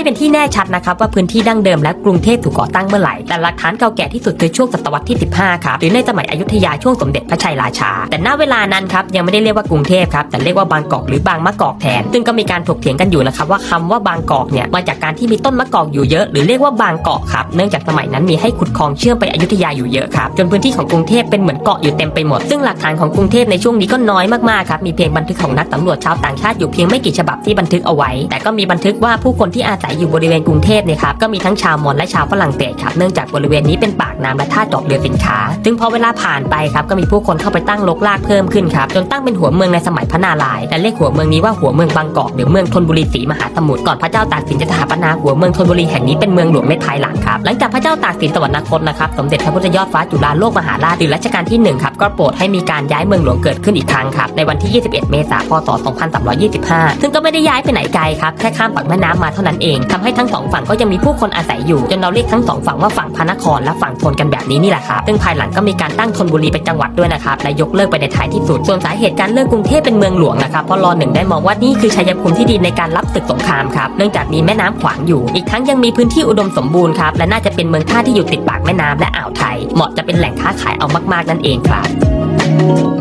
ไม่เป็นที่แน่ชัดนะครับว่าพื้นที่ดั้งเดิมและกรุงเทพถูกก่อตั้งเมื่อไหร่ แต่หลักฐานเก่าแก่ที่สุดคือช่วงศตวรรษที่ 15 ครับ หรือในสมัยอยุธยาช่วงสมเด็จพระชัยราชา แต่ณเวลานั้นครับยังไม่ได้เรียกว่ากรุงเทพครับ แต่เรียกว่าบางกอกหรือบางมะกอกแทน ซึ่งก็มีการถกเถียงกันอยู่นะครับว่าคำว่าบางกอกเนี่ยมาจากการที่มีต้นมะกอกอยู่เยอะ หรือเรียกว่าบางเกาะครับ เนื่องจากสมัยนั้นมีให้ขุดคลองเชื่อมไปอยุธยาอยู่เยอะครับ จนพื้นที่ของกรุงเทพเป็นเหมือนเกาะอยู่เต็มไปหมด ซึ่งหลักฐานของกรุงเทพในช่วงนี้ก็น้อยมากๆครับ มีเพียงบันทึกของนักสำรวจชาวต่างชาติอยู่เพียงไม่กี่ฉบับที่บันทึกเอาไว้ แต่ก็มีบันทึกว่าผู้คนที่อาศัยอยู่บริเวณกรุงเทพเนี่ยครับก็มีทั้งชาวมอญและชาวฝรั่งเศสครับเนื่องจากบริเวณนี้เป็นปากน้ำและท่าจอดเรือสินค้าซึ่งพอเวลาผ่านไปครับก็มีผู้คนเข้าไปตั้งลกลากเพิ่มขึ้นครับจนตั้งเป็นหัวเมืองในสมัยพระนารายณ์และเรียกหัวเมืองนี้ว่าหัวเมืองบางกอกหรือเมืองธนบุรีศรีมหาสมุทรก่อนพระเจ้าตากสินจะสถาปนาหัวเมืองธนบุรีแห่งนี้เป็นเมืองหลวงในภายหลังครับหลังจากพระเจ้าตากสินสวรรคตนะครับสมเด็จพระพุทธยอดฟ้าจุฬาโลกมหาราชหรือรัชกาลที่หนึ่งครับก็โปรดให้มีการย้ายเมืองหลวงเกิดขึ้นอีกครั้งครับในวันที่ 21 เมษายน พศ 2325 ซึ่งก็ไม่ได้ย้ายไปไหนไกลครับแค่ข้ามฝั่งแม่น้ำมาเท่านั้นเองทำให้ทั้งสองฝั่งก็ยังมีผู้คนอาศัยอยู่จนเราเรียกทั้งสองฝั่งว่าฝั่งพระนครและฝั่งทนกันแบบนี้นี่แหละครับซึ่งภายหลังก็มีการตั้งธนบุรีเป็นจังหวัดด้วยนะครับและยกเลิกไปในท้ายที่สุดส่วนสาเหตุการเลิกกรุงเทพเป็นเมืองหลวงนะครับเพราะรอหนึ่งได้มองว่านี่คือชัยภูมิที่ดีในการรับศึกสงครามครับเนื่องจากมีแม่น้ำขวางอยู่อีกทั้งยังมีพื้นที่อุดมสมบูรณ์ครับและน่าจะเป็นเมืองท่าที่อยู่ติดปากแม่น้ำและอ่าวไทย เหมาะจะเป็นแหล่งค้าขายเอามากๆนั่นเองครับ